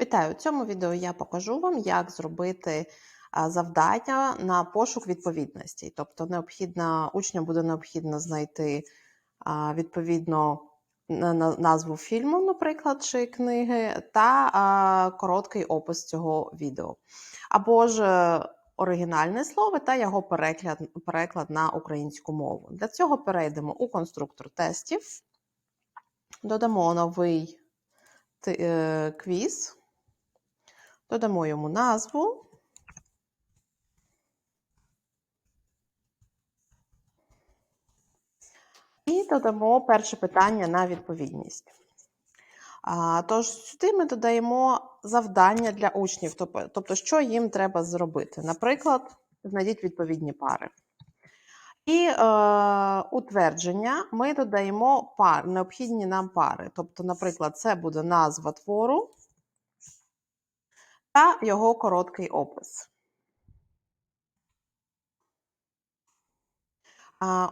Вітаю! У цьому відео я покажу вам, як зробити завдання на пошук відповідностей. Тобто, необхідно, учням буде необхідно знайти відповідно на- на- назву фільму, наприклад, чи книги, та короткий опис цього відео. Або ж оригінальне слово та його переклад, переклад на українську мову. Для цього перейдемо у конструктор тестів, додамо новий е, квіз. Додамо йому назву. І додамо перше питання на відповідність. Тож сюди ми додаємо завдання для учнів, тобто, що їм треба зробити. Наприклад, знайдіть відповідні пари. І е, утвердження ми додаємо пар, необхідні нам пари. Тобто, наприклад, це буде назва твору та його короткий опис.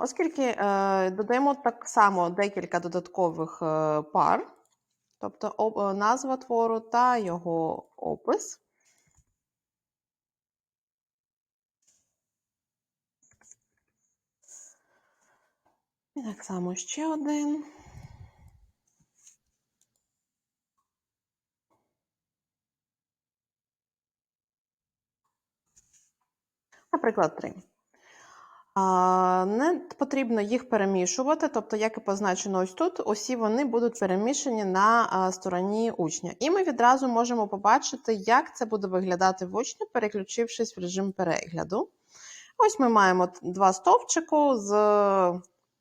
Оскільки е, додаємо так само декілька додаткових е, пар, тобто е, назва твору та його опис. І так само ще один. Наприклад, три. Не потрібно їх перемішувати, тобто, як і позначено ось тут, усі вони будуть перемішані на стороні учня. І ми відразу можемо побачити, як це буде виглядати в учня, переключившись в режим перегляду. Ось ми маємо два стовпчику з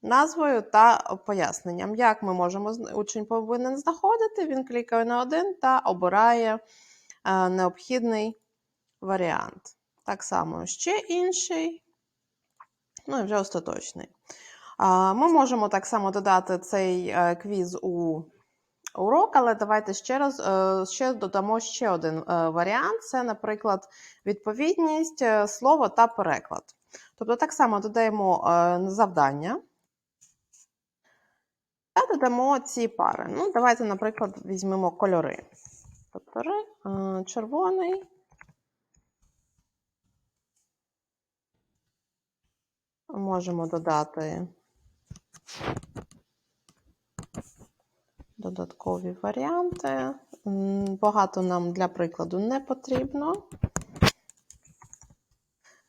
назвою та поясненням. Як ми можемо учень повинен знаходити, він клікає на один та обирає е, необхідний варіант. Так само ще інший. Ну і вже остаточний. Ми можемо так само додати цей е, квіз у урок, але давайте ще раз е, ще додамо ще один е, варіант: це, наприклад, відповідність, слово та переклад. Тобто, так само додаємо завдання та додамо ці пари. Ну, давайте, наприклад, візьмемо кольори. Тобто червоний. Можемо додати додаткові варіанти. Багато нам для прикладу не потрібно.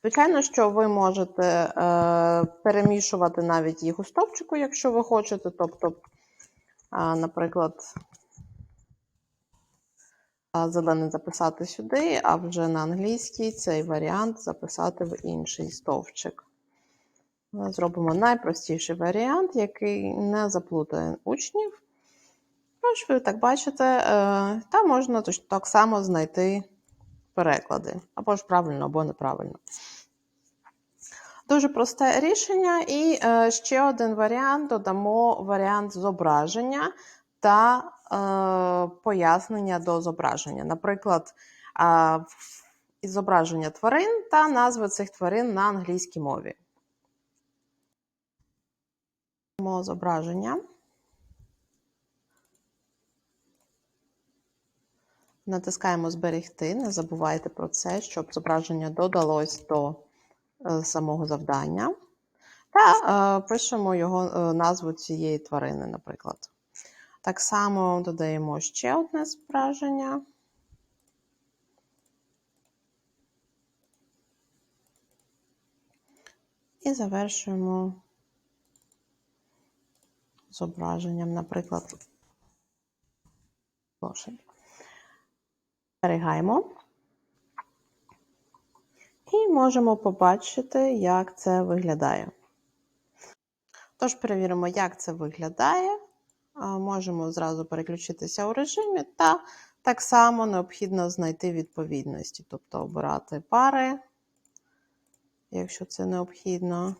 Звичайно, що ви можете е, перемішувати навіть їх у стовпчику, якщо ви хочете. Тобто, а, наприклад, зелений записати сюди, а вже на англійській цей варіант записати в інший стовпчик. Зробимо найпростіший варіант, який не заплутає учнів. Тож, ви так бачите, е, там можна так само знайти переклади, або ж правильно, або неправильно. Дуже просте рішення. І е, ще один варіант: додамо варіант зображення та е, пояснення до зображення. Наприклад, зображення тварин та назви цих тварин на англійській мові. Додамо Зображення. Натискаємо Зберегти. Не забувайте про це, щоб зображення додалось до е, самого завдання. Та е, пишемо його е, назву цієї тварини, наприклад. Так само додаємо ще одне зображення. І завершуємо зображенням, наприклад, лошадь. Зберігаємо. І можемо побачити, як це виглядає. Тож перевіримо, як це виглядає. Можемо зразу переключитися у режимі, та так само необхідно знайти відповідності, тобто обирати пари, якщо це необхідно.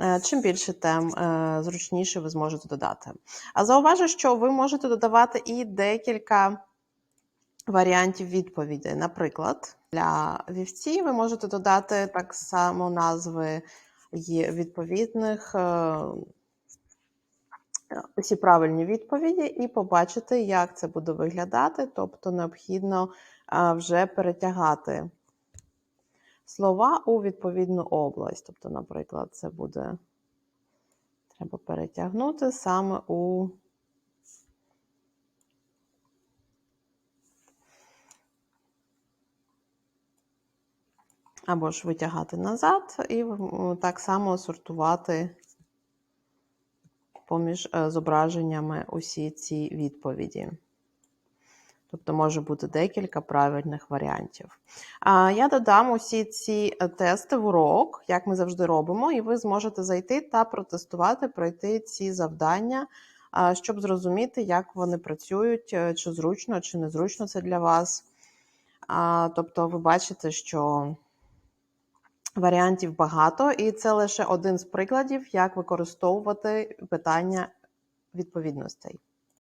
Е, Чим більше тем, е, зручніше ви зможете додати. А зауважу, що ви можете додавати і декілька варіантів відповідей. Наприклад, для вівці ви можете додати так само назви відповідних е, усі правильні відповіді і побачити, як це буде виглядати. Тобто необхідно вже перетягати слова у відповідну область. Тобто, наприклад, це буде треба перетягнути саме у або ж витягати назад, і так само сортувати поміж е, зображеннями усі ці відповіді. Тобто може бути декілька правильних варіантів. Я додам усі ці е, тести в урок, як ми завжди робимо, і ви зможете зайти та протестувати, пройти ці завдання, щоб зрозуміти, як вони працюють, е, чи зручно, чи незручно це для вас. Тобто, ви бачите, що варіантів багато, і це лише один з прикладів, як використовувати питання відповідностей.